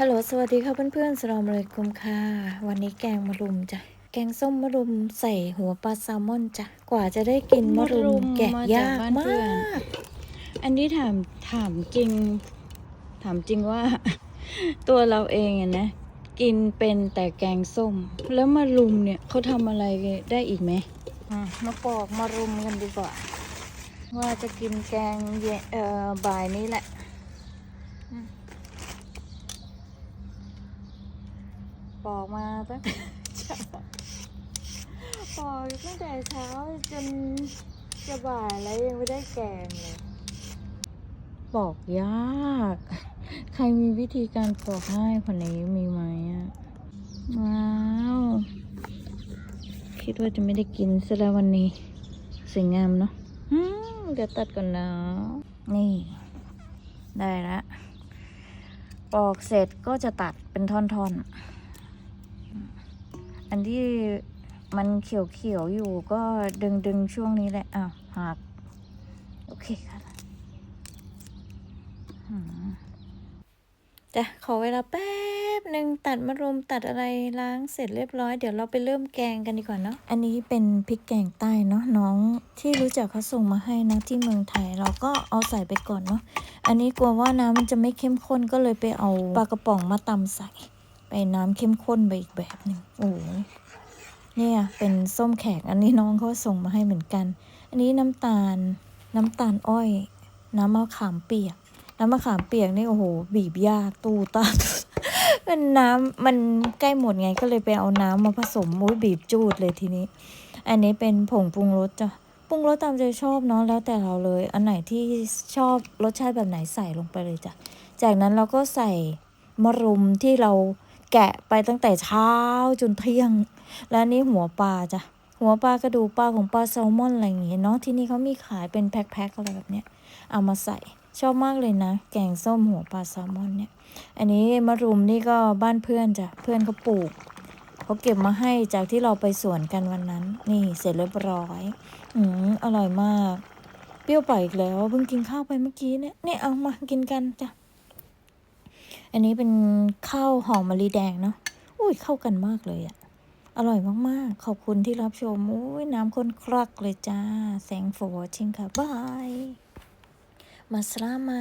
ฮัลโหลสวัสดีค่ะเพื่อนๆสลอมเลยกุมค่ะ วันนี้แกงมะรุมจ้ะ แกงส้มมะรุมใส่หัวปลาแซลมอนจ้ะ กว่าจะได้กินมะรุมแกะยากมาก อันนี้ถามถามจริง ถามจริงว่า ตัวเราเองอะนะ กินเป็นแต่แกงส้ม แล้วมารุมเนี่ยเขาทำอะไรได้อีกไหมอะมาปอกมารุมกันดีกว่า ว่าจะกินแกงเย็นเอ่อบ่ายนี้แหละอืม ปอกมาตั้งปอกตั้งแต่เช้าจนจะบ่ายแล้วยังไม่ได้แกงเลยปอกยาก ใครมีวิธีการปอกให้คนนี้มีไหมอะว้าวคิดว่าจะไม่ได้กินซะแล้ววันนี้สวยงามเนาะอืมเดี๋ยวตัดก่อนนะ นี่ ได้ละปอกเสร็จก็จะตัดเป็นท่อนๆ อันที่มันเขียวๆอยู่ก็ดึงๆช่วงนี้แหละอ้าวหัก โอเคค่ะอืมจ้ะขอเวลาแป๊บหนึ่งตัดมะรุมตัดอะไรล้างเสร็จเรียบร้อย เดี๋ยวเราไปเริ่มแกงกันดีกว่าเนาะอันนี้เป็นพริกแกงใต้เนาะน้องที่รู้จักเขาส่งมาให้นะที่เมืองไทยเราก็เอาใส่ไปก่อนเนาะอันนี้กลัวว่าน้ำมันจะไม่เข้มข้นก็เลยไปเอาปลากระป๋องมาตำใส่ ไปน้ำเข้มข้นไปอีกแบบหนึ่งโอ้โหเนี่ยเป็นส้มแขกอันนี้น้องเขาส่งมาให้เหมือนกัน อันนี้น้ำตาลน้ำตาลอ้อย น้ำมะขามเปียก น้ำมะขามเปียกนี่โอ้โห บีบยากตูตามันน้ำมันใกล้หมดไงก็เลยไปเอาน้ำมาผสมมุ้ยบีบจูดเลยทีนี้ อันนี้เป็นผงปรุงรสจ้ะปรุงรสตามใจชอบเนาะแล้วแต่เราเลย อันไหนที่ชอบรสชาติแบบไหนใส่ลงไปเลยจ้ะจากนั้นเราก็ใส่มะรุมที่เรา แกะไปตั้งแต่เช้าจนเที่ยง และนี่หัวปลาจ้ะ หัวปลากระดูกปลาของปลาแซลมอนอะไรอย่างเงี้ยเนาะ ที่นี่เขามีขายเป็นแพ็คๆอะไรแบบเนี้ย เอามาใส่ ชอบมากเลยนะ แกงส้มหัวปลาแซลมอนเนี่ย อันนี้มะรุมนี่ก็บ้านเพื่อนจ้ะ เพื่อนเขาปลูกเขาเก็บมาให้จากที่เราไปสวนกันวันนั้น นี่เสร็จเรียบร้อย อืมอร่อยมาก เปรี้ยวไปอีกแล้ว เพิ่งกินข้าวไปเมื่อกี้เนี่ย เนี่ยเอามากินกันจ้ะ อันนี้เป็นข้าวหอมมะลิแดงเนาะอุ้ยเข้ากันมากเลยอะอร่อยมากๆ ขอบคุณที่รับชมอุ้ยน้ำข้นครักเลยจ้า thank for watching ค่ะบายมาสลามา